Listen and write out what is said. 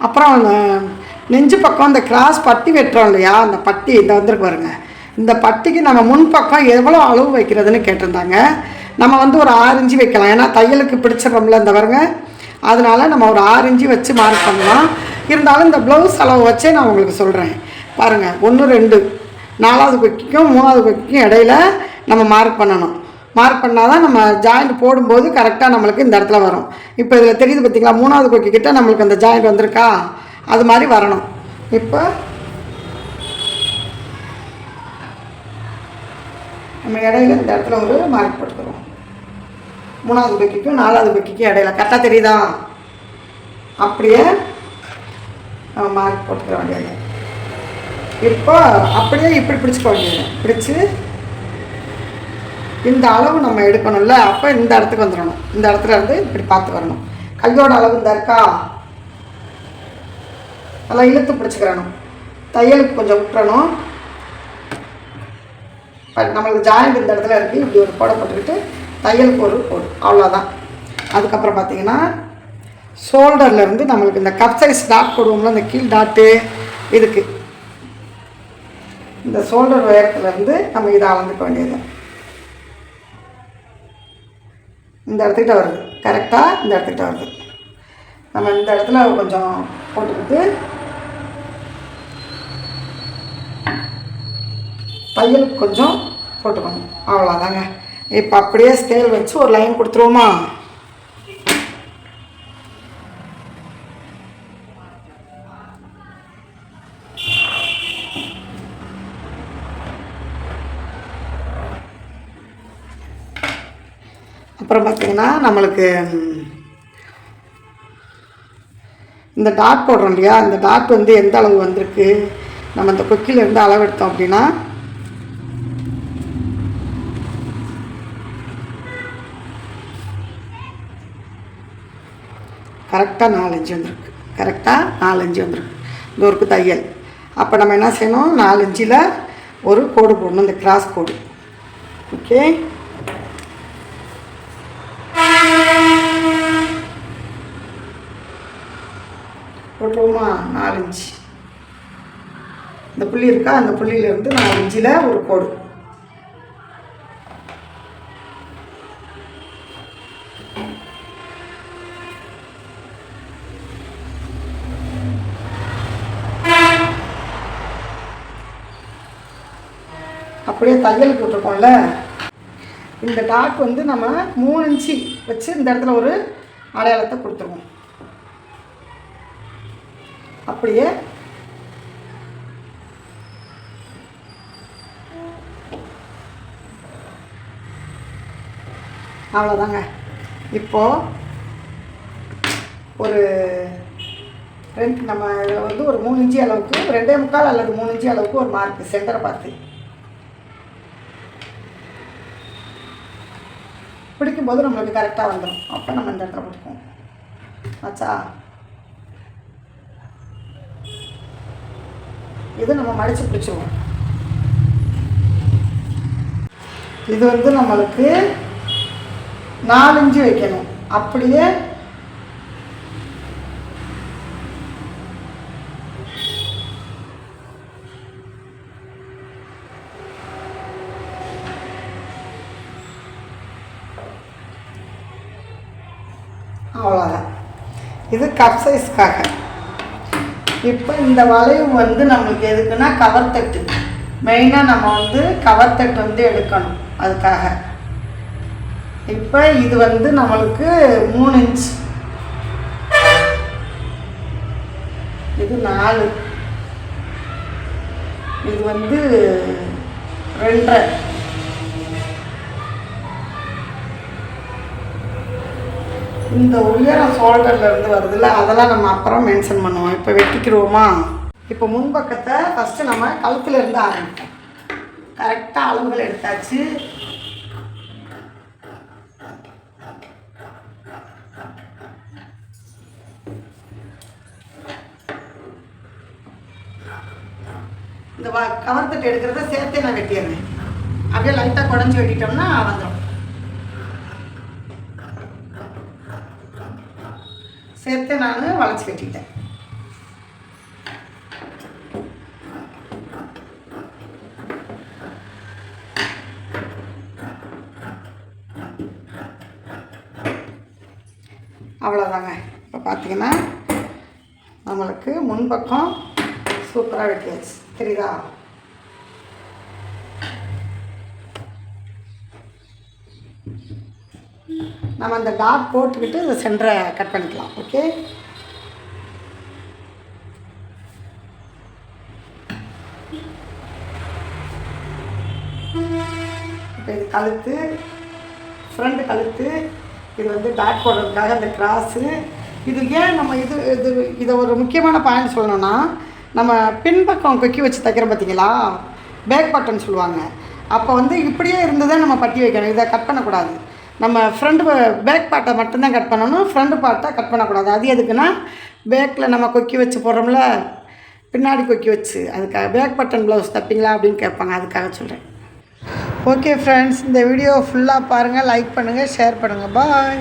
அப்புறம் அந்த நெஞ்சு பக்கம் இந்த கிராஸ் பட்டி வெட்டுறோம் இல்லையா அந்த பட்டி இந்த வந்துருக்கு பாருங்க. இந்த பட்டிக்கு நம்ம முன்பக்கம் எவ்வளோ அளவு வைக்கிறதுன்னு கேட்டிருந்தாங்க. நம்ம வந்து ஒரு ஆறு வைக்கலாம். ஏன்னா தையலுக்கு பிடிச்சிடறோம்ல இந்த பாருங்க. அதனால நம்ம ஒரு ஆறு வச்சு மார்க் பண்ணலாம். இருந்தாலும் இந்த ப்ளவுஸ் அளவு வச்சே நான் உங்களுக்கு சொல்கிறேன் பாருங்கள் ஒன்று ரெண்டு நாலாவது கொக்கிக்கும் மூணாவது கொக்கிக்கும் இடையில நம்ம மார்க் பண்ணணும். மார்க் பண்ணால் தான் நம்ம ஜாயிண்ட் போடும்போது கரெக்டாக நம்மளுக்கு இந்த இடத்துல வரும். இப்போ இதில் தெரியுது பார்த்தீங்களா மூணாவது கொக்கி கிட்ட நம்மளுக்கு அந்த ஜாயிண்ட் வந்திருக்கா? அது மாதிரி வரணும். இப்போ நம்ம இடையில இந்த இடத்துல ஒரு மார்க் போட்டுக்கிறோம். மூணாவது கொக்கிக்கும் நாலாவது கொக்கிக்கும் இடையில. கரெக்டாக தெரியுதா? அப்படியே நம்ம மார்க் போட்டுக்கிற வேண்டியது. இப்போ அப்படியே இப்படி பிடிச்சிக்க வேண்டியது. பிடிச்சு இந்த அளவு நம்ம எடுக்கணும்ல அப்போ இந்த இடத்துக்கு வந்துடணும். இந்த இடத்துல இருந்து இப்படி பார்த்து வரணும். கையோட அளவு இந்த இருக்கா? நல்லா இழுத்து பிடிச்சிக்கிறணும். தையலுக்கு கொஞ்சம் விட்டுறணும். நம்மளுக்கு ஜாயிண்ட் இந்த இடத்துல இருக்குது இப்படி ஒரு போட போட்டுக்கிட்டு தையலுக்கு ஒரு போடும் அவ்வளோதான் அதுக்கப்புறம் பார்த்தீங்கன்னா ஷோல்டர்லேருந்து நம்மளுக்கு இந்த கப் சைஸ் டாட் போடுவோம்ல இந்த கீழ் டாட்டு இதுக்கு. இந்த ஷோல்டர் உயரத்துலேருந்து நம்ம இதை அளந்துக்க வேண்டியது. இந்த இடத்துக்கிட்ட வருது. கரெக்டாக இந்த இடத்துக்கிட்ட வருது. நம்ம இந்த இடத்துல கொஞ்சம் போட்டுக்கிட்டு தையல் கொஞ்சம் போட்டுக்கணும். அவ்வளோதாங்க இப்போ அப்படியே ஸ்கேல் வச்சு ஒரு லைன் கொடுத்துருவோமா? அப்புறம் பார்த்திங்கன்னா நம்மளுக்கு இந்த டாட் போடுறோம் இல்லையா? இந்த டாட் வந்து எந்த அளவு வந்திருக்கு? நம்ம இந்த கொக்கிலேருந்து அளவு எடுத்தோம் அப்படின்னா கரெக்டாக நாலஞ்சு வந்திருக்கு. கரெக்டாக நாலஞ்சு வந்திருக்கு. இந்த ஒரு தையல் அப்போ நம்ம என்ன செய்யணும்? நாலஞ்சில் ஒரு கோடு போடணும் இந்த கிராஸ் கோடு. ஓகே போட்டுருவோமா நாலஞ்சு. இந்த புள்ளி இருக்கா? அந்த புள்ளியிலேருந்து நாலஞ்சில் ஒரு கோடு. அப்படியே தையலுக்கு விட்டுருக்கோம்ல இந்த டாக் வந்து நம்ம மூணு இன்ச்சு வச்சு இந்த இடத்துல ஒரு அடையாளத்தை கொடுத்துருவோம். அப்படியே அவ்வளோதாங்க இப்போது ஒரு ரெண்டு நம்ம வந்து ஒரு மூணு இஞ்சி அளவுக்கு ரெண்டே முக்கால் அல்லது மூணு இஞ்சி அளவுக்கு ஒரு மார்க் சென்டரை பார்த்து. பிடிக்கும்போது நம்மளுக்கு கரெக்டாக வந்துடும் அப்போ நம்ம இந்த இடத்துல பிடிப்போம் ஆச்சா இது நம்ம மடித்து பிடிச்சிருவோம். இது வந்து நம்மளுக்கு நாலஞ்சு வைக்கணும். அப்படியே அவ்வளோதான் இது கப் சைஸ்க்காக இப்போ இந்த வளைவு வந்து நம்மளுக்கு எதுக்குன்னா கவர் தட்டு மெயினாக நம்ம வந்து கவர் தட்டு வந்து எடுக்கணும் அதுக்காக. இப்போ இது வந்து நம்மளுக்கு மூணு இன்ச் இது நாலு. இது வந்து ரெண்டரை. இந்த உயரம் ஷோல்டர்லேருந்து வருதுல்ல அதெல்லாம் நம்ம அப்புறம் மென்ஷன் பண்ணுவோம். இப்போ வெட்டிக்கிடுவோமா? இப்போ முன்பக்கத்தை ஃபஸ்ட்டு நம்ம கழுத்துலேருந்து ஆரம்பிப்போம். கரெக்டாக அளவுகள் எடுத்தாச்சு. இந்த வ கவர்த்தட்டு எடுக்கிறத சேர்த்தே நான் வெட்டிடுறேன். அப்படியே லைட்டாக குடஞ்சி வெட்டிட்டோம்னா வந்துடும் சேர்த்து நான் வளைச்சி கட்டிட்டேன் அவ்வளோதாங்க இப்போ பார்த்தீங்கன்னா நம்மளுக்கு முன்பக்கம் சூப்பராக வெட்டியாச்சு. தெரியுதா? நம்ம அந்த டாட் போட்டுக்கிட்டு இந்த சென்டரை கட் பண்ணிக்கலாம் ஓகே இப்போ இது கழுத்து ஃப்ரண்ட் கழுத்து இது வந்து பேக் போடுறதுக்காக அந்த கிராஸு இது ஏன் நம்ம இது இது இதை ஒரு முக்கியமான பாயிண்ட் சொல்லணும்னா நம்ம பின்பக்கம் கொக்கி வச்சு தைக்கிறோம் பார்த்தீங்களா பேக் பட்டன் சொல்லுவாங்க. அப்போ வந்து இப்படியே இருந்ததை நம்ம பட்டி வைக்கணும். இதை கட் பண்ணக்கூடாது. நம்ம ஃப்ரண்ட் பேக் பார்ட்டை மட்டும்தான் கட் பண்ணணும். ஃப்ரண்ட் பார்ட்டை கட் பண்ணக்கூடாது. அது எதுக்குன்னா பேக்கில் நம்ம கொக்கி வச்சு போடுறோம்ல பின்னாடி கொக்கி வச்சு. அதுக்காக பேக் பட்டன் ப்ளவுஸ் தப்பிங்களா அப்படின்னு கேட்பாங்க. அதுக்காக சொல்கிறேன் ஓகே ஃப்ரெண்ட்ஸ் இந்த வீடியோ ஃபுல்லாக பாருங்கள் லைக் பண்ணுங்கள் ஷேர் பண்ணுங்கள் பாய்